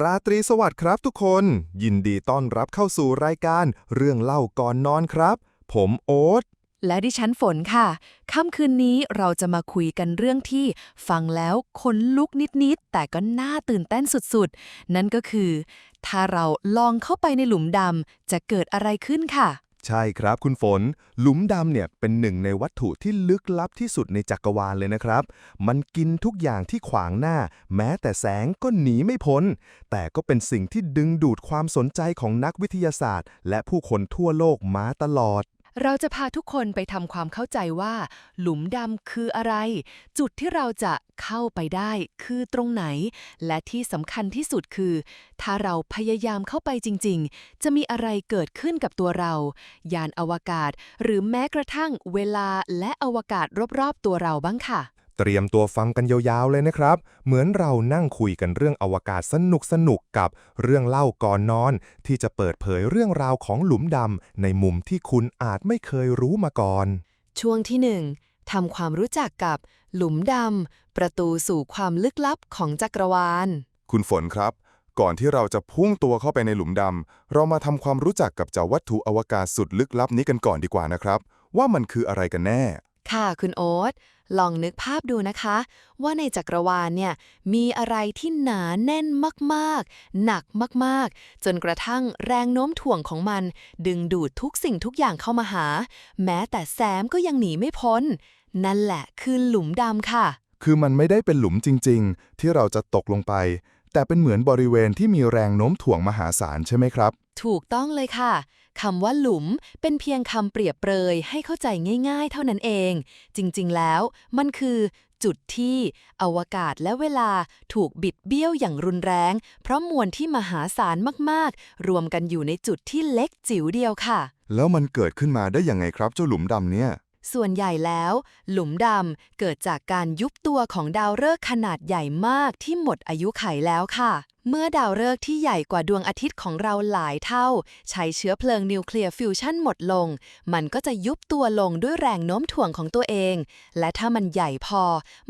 ราตรีสวัสดิ์ครับทุกคน ยินดีต้อนรับเข้าสู่รายการเรื่องเล่าก่อนนอนครับ ผมโอ๊ตและดิฉันฝนค่ะ ค่ำคืนนี้เราจะมาคุยกันเรื่องที่ฟังแล้วขนลุกนิดๆ แต่ก็น่าตื่นเต้นสุดๆ นั่นก็คือ ถ้าเราลองเข้าไปในหลุมดำจะเกิดอะไรขึ้นค่ะ ใช่ครับคุณฝน หลุมดำเนี่ยเป็นหนึ่งในวัตถุที่ลึกลับที่สุดในจักรวาลเลยนะครับ มันกินทุกอย่างที่ขวางหน้า แม้แต่แสงก็หนีไม่พ้น แต่ก็เป็นสิ่งที่ดึงดูดความสนใจของนักวิทยาศาสตร์ และผู้คนทั่วโลกมาตลอด เราจะพาทุกคนไปทำความเข้าใจว่า หลุมดำคืออะไร จุดที่เราจะเข้าไปได้คือตรงไหน และที่สำคัญที่สุดคือ ถ้าเราพยายามเข้าไปจริง ๆ จะมีอะไรเกิดขึ้นกับตัวเรา ยานอวกาศ หรือแม้กระทั่งเวลาและอวกาศรอบๆตัวเราบ้างค่ะ เตรียมตัวฟังกันยาวๆเลยนะครับ เหมือนเรานั่งคุยกันเรื่องอวกาศสนุกสนุกๆกับเรื่องเล่าก่อนนอน ที่จะเปิดเผยเรื่องราวของหลุมดำในมุมที่คุณอาจไม่เคยรู้มาก่อน ช่วงที่1ทำความรู้จักกับหลุมดำประตูสู่ความลึกลับของจักรวาล คุณฝนครับ ก่อนที่เราจะพุ่งตัวเข้าไปในหลุมดำเรามาทำความรู้จักกับเจ้าวัตถุอวกาศสุดลึกลับนี้กันก่อนดีกว่านะครับ ว่ามันคืออะไรกันแน่ ค่ะคุณโอ๊ตลองนึกภาพดูนะคะ ว่าในจักรวาลเนี่ยมีอะไรที่หนาแน่นมากๆ หนักมากๆ จนกระทั่งแรงโน้มถ่วงของมัน ดึงดูดทุกสิ่งทุกอย่างเข้ามาหา แม้แต่แซมก็ยังหนีไม่พ้น นั่นแหละคือหลุมดำค่ะ คือมันไม่ได้เป็นหลุมจริง ๆ ที่เราจะตกลงไป แต่เป็นเหมือนบริเวณที่มีแรงโน้มถ่วงมหาศาลใช่ไหมครับ ถูกต้องเลยค่ะคำว่าหลุมเป็นเพียงคำเปรียบเปรยให้เข้าใจง่ายๆ เท่านั้นเอง จริงๆแล้ว มันคือจุดที่อวกาศและเวลาถูกบิดเบี้ยวอย่างรุนแรง เพราะมวลที่มหาศาลมากๆ รวมกันอยู่ในจุดที่เล็กจิ๋วเดียวค่ะ แล้วมันเกิดขึ้นมาได้ยังไงครับเจ้าหลุมดำเนี่ย ส่วนใหญ่แล้ว หลุมดำเกิดจากการยุบตัวของดาวฤกษ์ขนาดใหญ่มากที่หมดอายุไขแล้วค่ะ เมื่อดาวฤกษ์ที่ใหญ่กว่าดวงอาทิตย์ของเราหลายเท่า ใช้เชื้อเพลิงนิวเคลียร์ฟิวชันหมดลง มันก็จะยุบตัวลงด้วยแรงโน้มถ่วงของตัวเอง และถ้ามันใหญ่พอ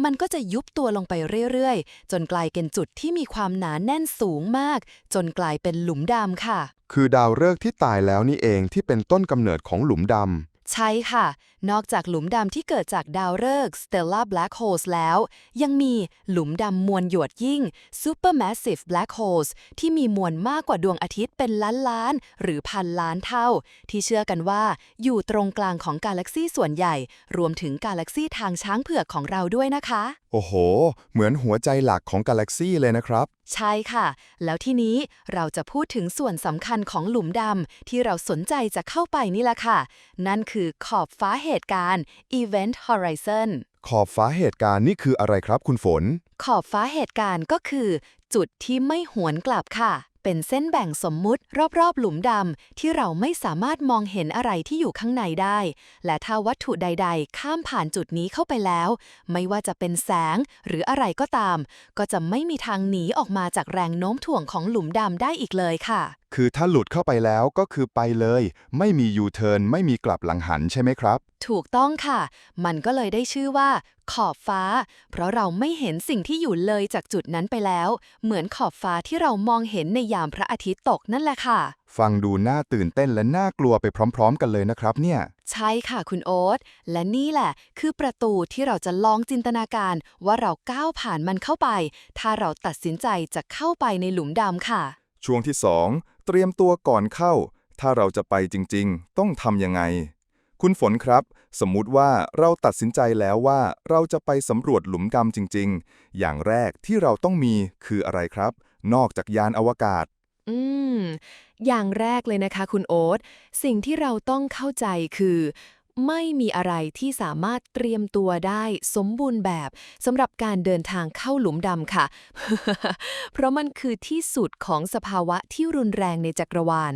มันก็จะยุบตัวลงไปเรื่อยๆ จนกลายเป็นจุดที่มีความหนาแน่นสูงมาก จนกลายเป็นหลุมดำค่ะ คือดาวฤกษ์ที่ตายแล้วนี่เองที่เป็นต้นกำเนิดของหลุมดำ ใช่ค่ะ นอกจากหลุมดำที่เกิดจากดาวฤกษ์ Stellar Black Holes แล้ว ยังมีหลุมดำมวลหยวดยิ่ง Supermassive Black Holes ที่มีมวลมากกว่าดวงอาทิตย์เป็นล้านล้านหรือพันล้านเท่า ที่เชื่อกันว่าอยู่ตรงกลางของกาแล็กซีส่วนใหญ่ รวมถึงกาแล็กซีทางช้างเผือกของเราด้วยนะคะ โอ้โห เหมือนหัวใจหลักของกาแล็กซี่เลยนะครับ ใช่ค่ะ แล้วทีนี้เราจะพูดถึงส่วนสำคัญของหลุมดำที่เราสนใจจะเข้าไปนี่แหละค่ะ นั่นคือขอบฟ้าเหตุการณ์ Event Horizon ขอบฟ้าเหตุการณ์นี่คืออะไรครับคุณฝน ขอบฟ้าเหตุการณ์ก็คือ จุดที่ไม่หวนกลับค่ะ เป็นเส้นแบ่งสมมุติรอบๆ หลุมดำที่เราไม่สามารถมองเห็นอะไรที่อยู่ข้างในได้ และถ้าวัตถุใด ๆ ข้ามผ่านจุดนี้เข้าไปแล้ว ไม่ว่าจะเป็นแสงหรืออะไรก็ตาม ก็จะไม่มีทางหนีออกมาจากแรงโน้มถ่วงของหลุมดำได้อีกเลยค่ะ คือถ้าหลุดเข้าไปแล้วก็คือไปเลย ไม่มียูเทิร์นไม่มีกลับหลังหันใช่ไหมครับ ถูกต้องค่ะ มันก็เลยได้ชื่อว่า ขอบฟ้า เพราะเราไม่เห็นสิ่งที่อยู่เลยจากจุดนั้นไปแล้ว เหมือนขอบฟ้าที่เรามองเห็นในยามพระอาทิตย์ตกนั่นแหละค่ะ ฟังดูน่าตื่นเต้นและน่ากลัวไปพร้อม ๆ กันเลยนะครับเนี่ย ใช่ค่ะคุณโอ๊ตและนี่แหละ คือประตูที่เราจะลองจินตนาการว่าเราก้าวผ่านมันเข้าไป ถ้าเราตัดสินใจจะเข้าไปในหลุมดำค่ะ ช่วงที่ 2 เตรียมตัวก่อนเข้า ถ้าเราจะไปจริงๆ ต้องทำยังไง คุณฝนครับ สมมุติว่าเราตัดสินใจแล้วว่าเราจะไปสำรวจหลุมดำจริง ๆ อย่างแรกที่เราต้องมีคืออะไรครับ นอกจากยานอวกาศ อืม อย่างแรกเลยนะคะ คุณโอ๊ต สิ่งที่เราต้องเข้าใจคือ ไม่มีอะไรที่สามารถเตรียมตัวได้สมบูรณ์แบบสำหรับการเดินทางเข้าหลุมดำค่ะ เพราะมันคือที่สุดของสภาวะที่รุนแรงในจักรวาล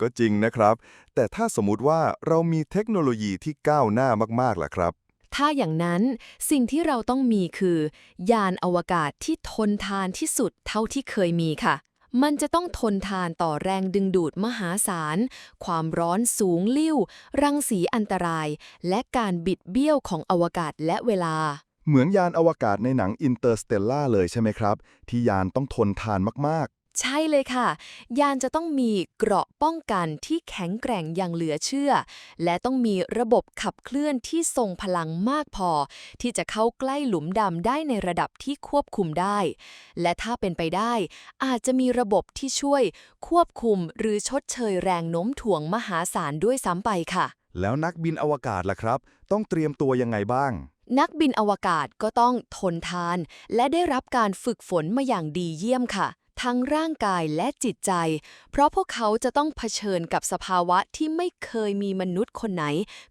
ก็จริงนะครับ แต่ถ้าสมมุติว่าเรามีเทคโนโลยีที่ก้าวหน้ามากๆล่ะครับ ถ้าอย่างนั้นสิ่งที่เราต้องมีคือ ยานอวกาศที่ทนทานที่สุดเท่าที่เคยมีค่ะ มันจะต้องทนทานต่อแรงดึงดูดมหาศาล ความร้อนสูงลิ่ว รังสีอันตราย และการบิดเบี้ยวของอวกาศและเวลา เหมือนยานอวกาศในหนังอินเตอร์สเตลล่าเลยใช่ไหมครับ ที่ยานต้องทนทานมาก ใช่เลยค่ะ ยานจะต้องมีเกราะป้องกันที่แข็งแกร่งอย่างเหลือเชื่อ และต้องมีระบบขับเคลื่อนที่ทรงพลังมากพอ ที่จะเข้าใกล้หลุมดำได้ในระดับที่ควบคุมได้ และถ้าเป็นไปได้ อาจจะมีระบบที่ช่วยควบคุมหรือชดเชยแรงโน้มถ่วงมหาศาลด้วยซ้ำไปค่ะๆแล้วนักบินอวกาศล่ะครับ ต้องเตรียมตัวยังไงบ้างนักบินอวกาศก็ต้องทนทาน และได้รับการฝึกฝนมาอย่างดีเยี่ยมค่ะ ทั้งร่างกายและจิตใจ เพราะพวกเขาจะต้องเผชิญกับสภาวะที่ไม่เคยมีมนุษย์คนไหน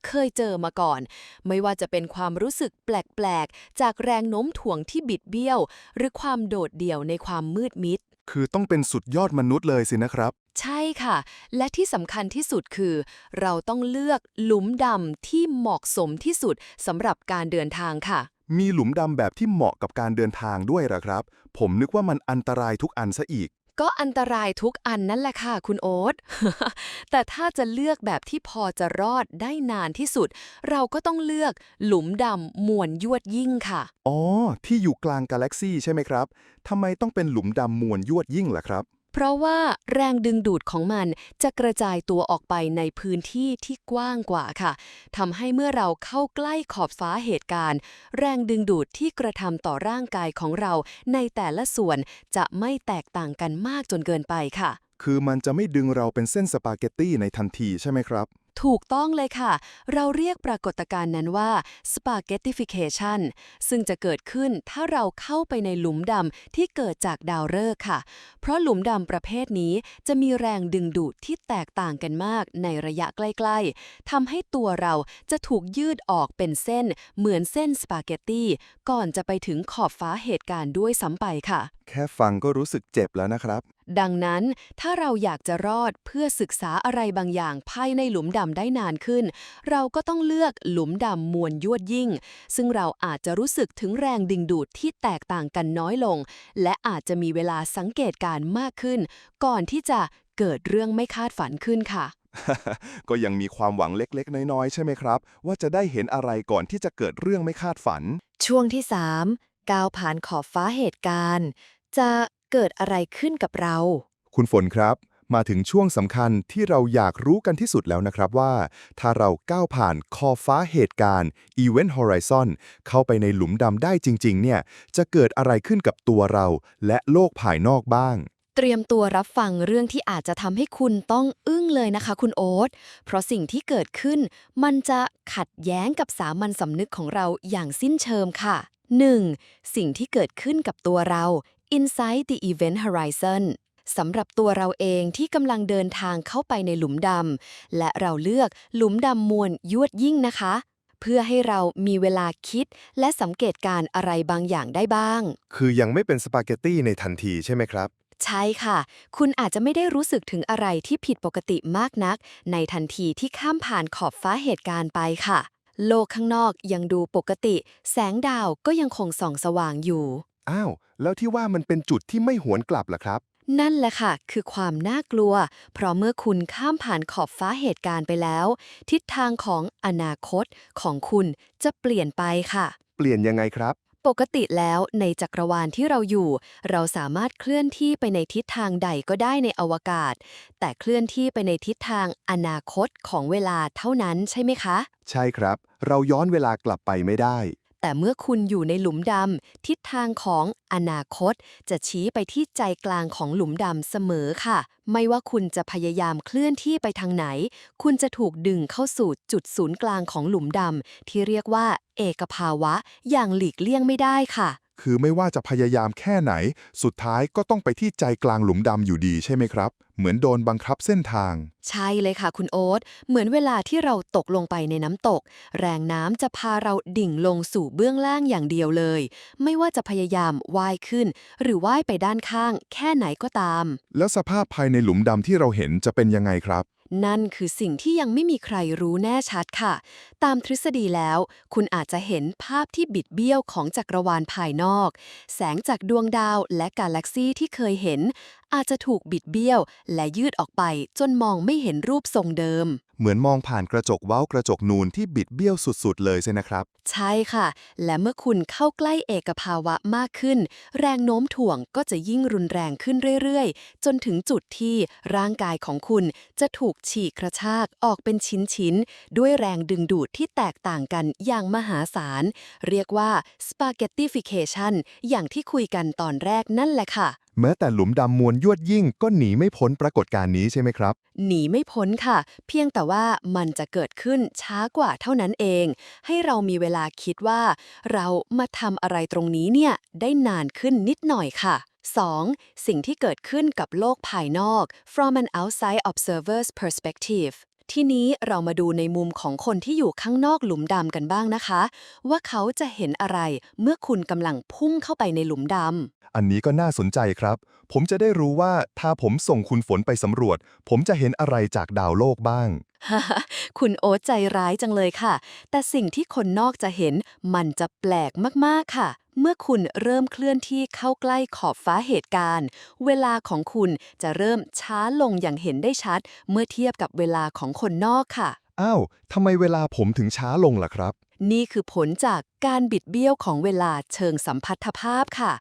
เคยเจอมาก่อน ไม่ว่าจะเป็นความรู้สึกแปลก ๆ จากแรงโน้มถ่วงที่บิดเบี้ยว หรือความโดดเดี่ยวในความมืดมิด คือต้องเป็นสุดยอดมนุษย์เลยสินะครับ ใช่ค่ะ และที่สำคัญที่สุดคือ เราต้องเลือกหลุมดำที่เหมาะสมที่สุดสำหรับการเดินทางค่ะ มีหลุมดำแบบที่เหมาะกับการเดินทางด้วยเหรอครับ ผมนึกว่ามันอันตรายทุกอันซะอีก ก็อันตรายทุกอันนั่นแหละค่ะ คุณโอ๊ต แต่ถ้าจะเลือกแบบที่พอจะรอดได้นานที่สุด เราก็ต้องเลือกหลุมดำมวลยวดยิ่งค่ะ อ๋อ ที่อยู่กลางกาแล็กซี่ใช่ไหมครับทำไมต้องเป็นหลุมดำมวลยวดยิ่งล่ะครับ เพราะว่าแรงดึงดูดของมันจะกระจายตัวออกไปในพื้นที่ที่กว้างกว่าค่ะทำให้เมื่อเราเข้าใกล้ขอบฟ้าเหตุการณ์ แรงดึงดูดที่กระทำต่อร่างกายของเราในแต่ละส่วนจะไม่แตกต่างกันมากจนเกินไปค่ะ คือมันจะไม่ดึงเราเป็นเส้นสปาเกตตี้ในทันทีใช่ไหมครับ ถูกต้องเลยค่ะ เราเรียกปรากฏการณ์นั้นว่า spaghettification ซึ่งจะเกิดขึ้นถ้าเราเข้าไปในหลุมดำที่เกิดจากดาวฤกษ์ค่ะ เพราะหลุมดำประเภทนี้จะมีแรงดึงดูดที่แตกต่างกันมากในระยะใกล้ๆทำให้ตัวเราจะถูกยืดออกเป็นเส้นเหมือนเส้นสปาเกตตี้ก่อนจะไปถึงขอบฟ้าเหตุการณ์ด้วยซ้ำไปค่ะ แค่ฟังก็รู้สึกเจ็บแล้วนะครับ ดังนั้นถ้าเราอยากจะรอดเพื่อศึกษาอะไรบางอย่างภายในหลุมดำได้นานขึ้น เราก็ต้องเลือกหลุมดำมวลยวดยิ่ง ซึ่งเราอาจจะรู้สึกถึงแรงดึงดูดที่แตกต่างกันน้อยลง และอาจจะมีเวลาสังเกตการณ์มากขึ้น ก่อนที่จะเกิดเรื่องไม่คาดฝันขึ้นค่ะ ก็ยังมีความหวังเล็กๆ น้อยๆ ใช่ไหมครับ ว่าจะได้เห็นอะไรก่อนที่จะเกิดเรื่องไม่คาดฝัน ช่วงที่ 3 ก้าวผ่านขอบฟ้าเหตุการณ์ จะเกิดอะไรขึ้นกับเรา คุณฝนครับ มาถึงช่วงสำคัญที่เราอยากรู้กันที่สุดแล้วนะครับว่า ถ้าเราก้าวผ่านขอบฟ้าเหตุการณ์ Event Horizon เข้าไปในหลุมดำได้จริง ๆ เนี่ย จะเกิดอะไรขึ้นกับตัวเรา และโลกภายนอกบ้าง เตรียมตัวรับฟังเรื่องที่อาจจะทำให้คุณต้องอึ้งเลยนะคะ คุณโอ๊ตเพราะสิ่งที่เกิดขึ้น มันจะขัดแย้งกับสามัญสำนึกของเราอย่างสิ้นเชิงค่ะ 1. สิ่งที่เกิดขึ้นกับตัวเรา Inside the Event Horizon สำหรับตัวเราเองที่กำลังเดินทางเข้าไปในหลุมดำ และเราเลือกหลุมดำมวลยวดยิ่งนะคะ เพื่อให้เรามีเวลาคิด และสังเกตการณ์อะไรบางอย่างได้บ้าง คือยังไม่เป็นสปาเกตตี้ในทันทีใช่ไหมครับ ใช่ค่ะ คุณอาจจะไม่ได้รู้สึกถึงอะไรที่ผิดปกติมากนัก ในทันทีที่ข้ามผ่านขอบฟ้าเหตุการณ์ไปค่ะ โลกข้างนอกยังดูปกติ แสงดาวก็ยังคงส่องสว่างอยู่ อ้าว แล้วที่ว่ามันเป็นจุดที่ไม่หวนกลับล่ะครับ นั่นแหละค่ะ คือความน่ากลัว เพราะเมื่อคุณข้ามผ่านขอบฟ้าเหตุการณ์ไปแล้ว ทิศทางของอนาคตของคุณจะเปลี่ยนไปค่ะ เปลี่ยนยังไงครับ ปกติแล้วในจักรวาลที่เราอยู่ เราสามารถเคลื่อนที่ไปในทิศทางใดก็ได้ในอวกาศ แต่เคลื่อนที่ไปในทิศทางอนาคตของเวลาเท่านั้นใช่ไหมคะ ใช่ครับ เราย้อนเวลากลับไปไม่ได้ แต่เมื่อคุณอยู่ในหลุมดำทิศทางของอนาคต จะชี้ไปที่ใจกลางของหลุมดำเสมอค่ะ ไม่ว่าคุณจะพยายามเคลื่อนที่ไปทางไหน คุณจะถูกดึงเข้าสู่จุดศูนย์กลางของหลุมดำที่เรียกว่า เอกภาวะ อย่างหลีกเลี่ยงไม่ได้ค่ะ คือไม่ว่าจะพยายามแค่ไหน สุดท้ายก็ต้องไปที่ใจกลางหลุมดำอยู่ดีใช่ไหมครับ เหมือนโดนบังคับเส้นทาง ใช่เลยค่ะคุณโอ๊ต เหมือนเวลาที่เราตกลงไปในน้ำตก แรงน้ำจะพาเราดิ่งลงสู่เบื้องล่างอย่างเดียวเลย ไม่ว่าจะพยายามว่ายขึ้น หรือว่ายไปด้านข้าง แค่ไหนก็ตาม แล้วสภาพภายในหลุมดำที่เราเห็นจะเป็นยังไงครับ นั่นคือสิ่งที่ยังไม่มีใครรู้แน่ชัดค่ะ ตามทฤษฎีแล้ว คุณอาจจะเห็นภาพที่บิดเบี้ยวของจักรวาลภายนอก แสงจากดวงดาวและกาแล็กซีที่เคยเห็น อาจจะถูกบิดเบี้ยว และยืดออกไปจนมองไม่เห็นรูปทรงเดิม เหมือนมองผ่านกระจกเว้ากระจกนูนที่บิดเบี้ยวสุดๆ เลยใช่นะครับ ใช่ค่ะ และเมื่อคุณเข้าใกล้เอกภาวะมากขึ้น แรงโน้มถ่วงก็จะยิ่งรุนแรงขึ้นเรื่อยๆ จนถึงจุดที่ร่างกายของคุณจะถูกฉีกกระชากออกเป็นชิ้นๆ ด้วยแรงดึงดูดที่แตกต่างกันอย่างมหาศาล เรียกว่า spaghettification อย่างที่คุยกันตอนแรกนั่นแหละค่ะ แม้แต่หลุมดำมวลยวดยิ่งก็หนีไม่พ้นปรากฏการณ์นี้ใช่ไหมครับ หนีไม่พ้นค่ะ เพียงแต่ว่ามันจะเกิดขึ้นช้ากว่าเท่านั้นเอง ให้เรามีเวลาคิดว่า เรามาทำอะไรตรงนี้เนี่ยได้นานขึ้นนิดหน่อยค่ะ 2. สิ่งที่เกิดขึ้นกับโลกภายนอก from an outside observer's perspective ทีนี้เรามาดูในมุมของคนที่อยู่ข้างนอกหลุมดำกันบ้างนะคะ ว่าเขาจะเห็นอะไรเมื่อคุณกำลังพุ่งเข้าไปในหลุมดำอันนี้ก็น่าสนใจครับ ผมจะได้รู้ว่าถ้าผมส่งคุณฝนไปสำรวจ ผมจะเห็นอะไรจากดาวโลกบ้าง คุณโอ๊ตใจร้ายจังเลยค่ะ แต่สิ่งที่คนนอกจะเห็นมันจะแปลกมากๆค่ะ เมื่อคุณเริ่มเคลื่อนที่เข้าใกล้ขอบฟ้าเหตุการณ์ เวลาของคุณจะเริ่มช้าลงอย่างเห็นได้ชัด เมื่อเทียบกับเวลาของคนนอกค่ะ อ้าวทำไมเวลาผมถึงช้าลงล่ะครับ นี่คือผลจากการบิดเบี้ยวของเวลาเชิงสัมพัทธภาพค่ะ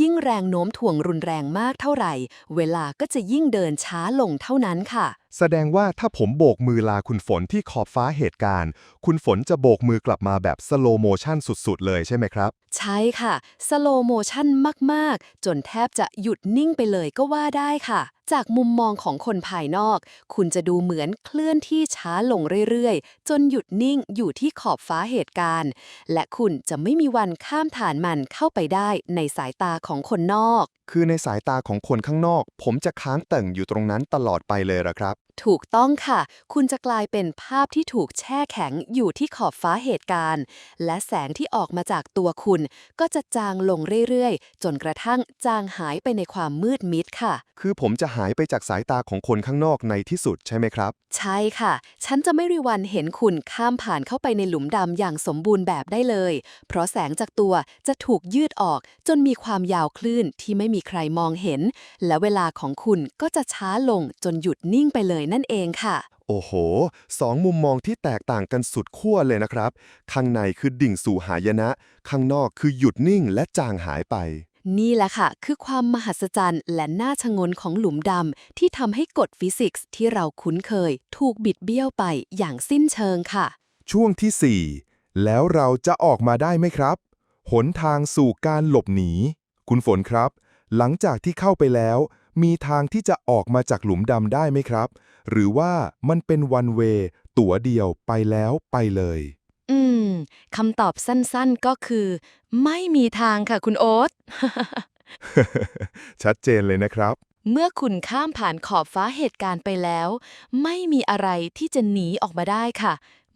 ยิ่งแรงโน้มถ่วงรุนแรงมากเท่าไหร่ เวลาก็จะยิ่งเดินช้าลงเท่านั้นค่ะ แสดงว่าถ้าผมโบกมือลาคุณฝนที่ขอบฟ้าเหตุการณ์ คุณฝนจะโบกมือกลับมาแบบสโลโมชันสุดๆ เลยใช่ไหมครับ ใช่ค่ะ สโลโมชันมากๆ จนแทบจะหยุดนิ่งไปเลยก็ว่าได้ค่ะ จากมุมมองของคนภายนอก คุณจะดูเหมือนเคลื่อนที่ช้าลงเรื่อยๆ จนหยุดนิ่งอยู่ที่ขอบฟ้าเหตุการณ์ และคุณจะไม่มีวันข้ามฐานมันเข้าไปได้ในสายตาของคนนอกคือในสายตาของคนข้างนอก ผมจะค้างเต่งอยู่ตรงนั้นตลอดไปเลยละครับ ถูกต้องค่ะ คุณจะกลายเป็นภาพที่ถูกแช่แข็งอยู่ที่ขอบฟ้าเหตุการณ์ และแสงที่ออกมาจากตัวคุณ ก็จะจางลงเรื่อยๆ จนกระทั่งจางหายไปในความมืดมิดค่ะ คือผมจะหายไปจากสายตาของคนข้างนอกในที่สุดใช่ไหมครับ ใช่ค่ะ ฉันจะไม่รีวันเห็นคุณข้ามผ่านเข้าไปในหลุมดำอย่างสมบูรณ์แบบได้เลย เพราะแสงจากตัวจะถูกยืดออกจนมีความยาวคลื่นที่ไม่มีใครมองเห็น และเวลาของคุณก็จะช้าลงจนหยุดนิ่งไปเลยนั่นเองค่ะ โอ้โห สองมุมมองที่แตกต่างกันสุดขั้วเลยนะครับ ข้างในคือดิ่งสู่หายนะ ข้างนอกคือหยุดนิ่งและจางหายไป นี่แหละค่ะ คือความมหัศจรรย์และน่าชงนของหลุมดำที่ทำให้กฎฟิสิกส์ที่เราคุ้นเคย ถูกบิดเบี้ยวไปอย่างสิ้นเชิงค่ะ ช่วงที่ 4 แล้วเราจะออกมาได้ไหมครับ หนทางสู่การหลบหนี คุณฝนครับ หลังจากที่เข้าไปแล้ว มีทางที่จะออกมาจากหลุมดำได้ไหมครับ หรือว่ามันเป็นวันเวตั๋วเดียวไปแล้วไปเลย อืมคำตอบสั้นๆก็คือ ไม่มีทางค่ะคุณโอ๊ต ชัดเจนเลยนะครับ เมื่อคุณข้ามผ่านขอบฟ้าเหตุการณ์ไปแล้ว ไม่มีอะไรที่จะหนีออกมาได้ค่ะ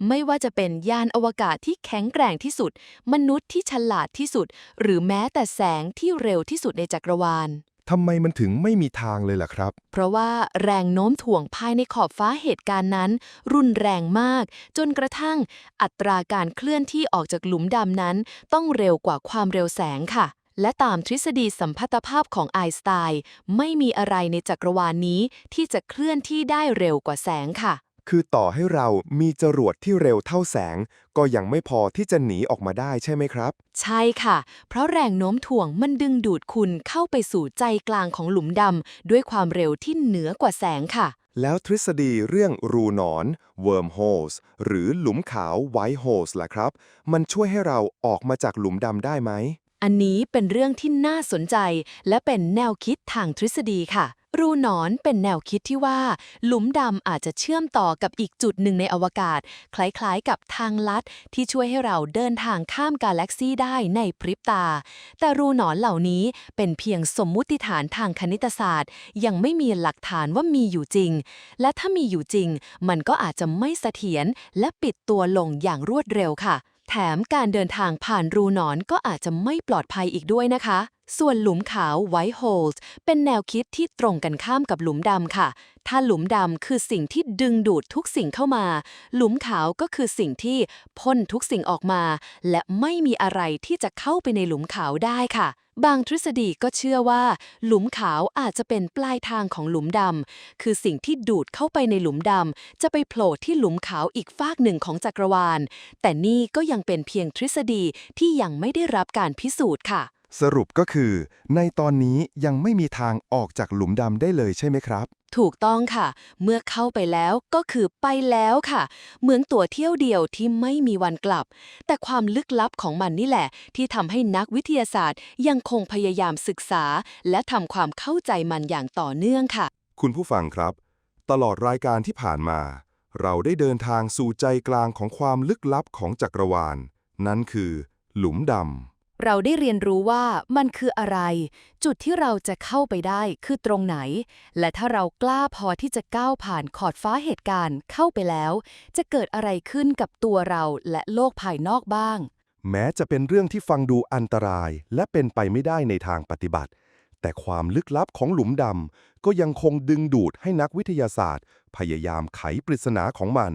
ไม่ว่าจะเป็นยานอวกาศที่แข็งแกร่งที่สุด มนุษย์ที่ฉลาดที่สุด หรือแม้แต่แสงที่เร็วที่สุดในจักรวาล ทำไมมันถึงไม่มีทางเลยล่ะครับ เพราะว่าแรงโน้มถ่วงภายในขอบฟ้าเหตุการณ์นั้น รุนแรงมาก จนกระทั่งอัตราการเคลื่อนที่ออกจากหลุมดำนั้น ต้องเร็วกว่าความเร็วแสงค่ะ และตามทฤษฎีสัมพัทธภาพของไอน์สไตน์ไม่มีอะไรในจักรวาลนี้ ที่จะเคลื่อนที่ได้เร็วกว่าแสงค่ะ คือต่อให้เรามีจรวดที่เร็วเท่าแสง ก็ยังไม่พอที่จะหนีออกมาได้ใช่ไหมครับ ใช่ค่ะ เพราะแรงโน้มถ่วงมันดึงดูดคุณเข้าไปสู่ใจกลางของหลุมดำด้วยความเร็วที่เหนือกว่าแสงค่ะ แล้วทฤษฎีเรื่องรูหนอน wormholes หรือหลุมขาว white holes ล่ะครับ มันช่วยให้เราออกมาจากหลุมดำได้ไหม อันนี้เป็นเรื่องที่น่าสนใจ และเป็นแนวคิดทางทฤษฎีค่ะ รูหนอนเป็นแนวคิดที่ว่า หลุมดำอาจจะเชื่อมต่อกับอีกจุดหนึ่งในอวกาศ คล้ายๆกับทางลัด ที่ช่วยให้เราเดินทางข้ามกาแล็กซีได้ในพริบตา แต่รูหนอนเหล่านี้เป็นเพียงสมมุติฐานทางคณิตศาสตร์ ยังไม่มีหลักฐานว่ามีอยู่จริง และถ้ามีอยู่จริง มันก็อาจจะไม่เสถียรและปิดตัวลงอย่างรวดเร็วค่ะ แถมการเดินทางผ่านรูหนอนก็อาจจะไม่ปลอดภัยอีกด้วยนะคะ ส่วนหลุมขาว white holes เป็นแนวคิดที่ตรงกันข้ามกับหลุมดำค่ะ ถ้าหลุมดำคือสิ่งที่ดึงดูดทุกสิ่งเข้ามา หลุมขาวก็คือสิ่งที่พ่นทุกสิ่งออกมา และไม่มีอะไรที่จะเข้าไปในหลุมขาวได้ค่ะบางทฤษฎีก็เชื่อว่า หลุมขาวอาจจะเป็นปลายทางของหลุมดำ คือสิ่งที่ดูดเข้าไปในหลุมดำ จะไปโผล่ที่หลุมขาวอีกฟากหนึ่งของจักรวาล แต่นี่ก็ยังเป็นเพียงทฤษฎีที่ยังไม่ได้รับการพิสูจน์ค่ะ สรุปก็คือ ในตอนนี้ยังไม่มีทางออกจากหลุมดำได้เลยใช่ไหมครับ ถูกต้องค่ะ เมื่อเข้าไปแล้วก็คือไปแล้วค่ะ เหมือนตั๋วเที่ยวเดียวที่ไม่มีวันกลับ แต่ความลึกลับของมันนี่แหละ ที่ทำให้นักวิทยาศาสตร์ ยังคงพยายามศึกษา และทำความเข้าใจมันอย่างต่อเนื่องค่ะ คุณผู้ฟังครับ ตลอดรายการที่ผ่านมา เราได้เดินทางสู่ใจกลางของความลึกลับของจักรวาล นั่นคือ หลุมดำ เราได้เรียนรู้ว่ามันคืออะไร จุดที่เราจะเข้าไปได้คือตรงไหน และถ้าเรากล้าพอที่จะก้าวผ่านขอดฟ้าเหตุการณ์เข้าไปแล้ว จะเกิดอะไรขึ้นกับตัวเราและโลกภายนอกบ้าง แม้จะเป็นเรื่องที่ฟังดูอันตรายและเป็นไปไม่ได้ในทางปฏิบัติ แต่ความลึกลับของหลุมดำก็ยังคงดึงดูดให้นักวิทยาศาสตร์ พยายามไขปริศนาของมัน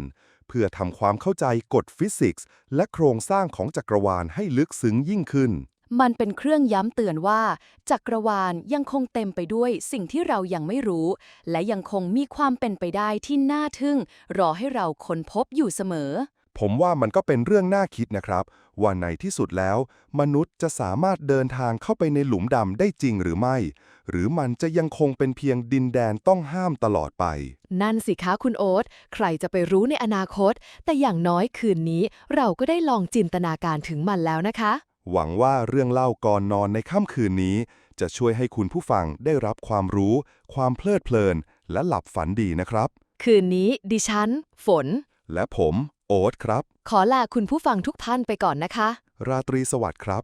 เพื่อทำความเข้าใจกฎฟิสิกส์ และโครงสร้างของจักรวาลให้ลึกซึ้งยิ่งขึ้น มันเป็นเครื่องย้ำเตือนว่า จักรวาลยังคงเต็มไปด้วยสิ่งที่เรายังไม่รู้ และยังคงมีความเป็นไปได้ที่น่าทึ่ง รอให้เราค้นพบอยู่เสมอ ผมว่ามันก็เป็นเรื่องน่าคิดนะครับ ว่าในที่สุดแล้ว มนุษย์จะสามารถเดินทางเข้าไปในหลุมดำได้จริงหรือไม่ หรือมันจะยังคงเป็นเพียงดินแดนต้องห้ามตลอดไป นั่นสิคะคุณโอ๊ตใครจะไปรู้ในอนาคต แต่อย่างน้อยคืนนี้เราก็ได้ลองจินตนาการถึงมันแล้วนะคะ หวังว่าเรื่องเล่าก่อนนอนในค่ำคืนนี้ จะช่วยให้คุณผู้ฟังได้รับความรู้ ความเพลิดเพลิน และหลับฝันดีนะครับ คืนนี้ดิฉัน ฝน และผม โอ๊ตครับ ขอลาคุณผู้ฟังทุกท่านไปก่อนนะคะ ราตรีสวัสดิ์ครับ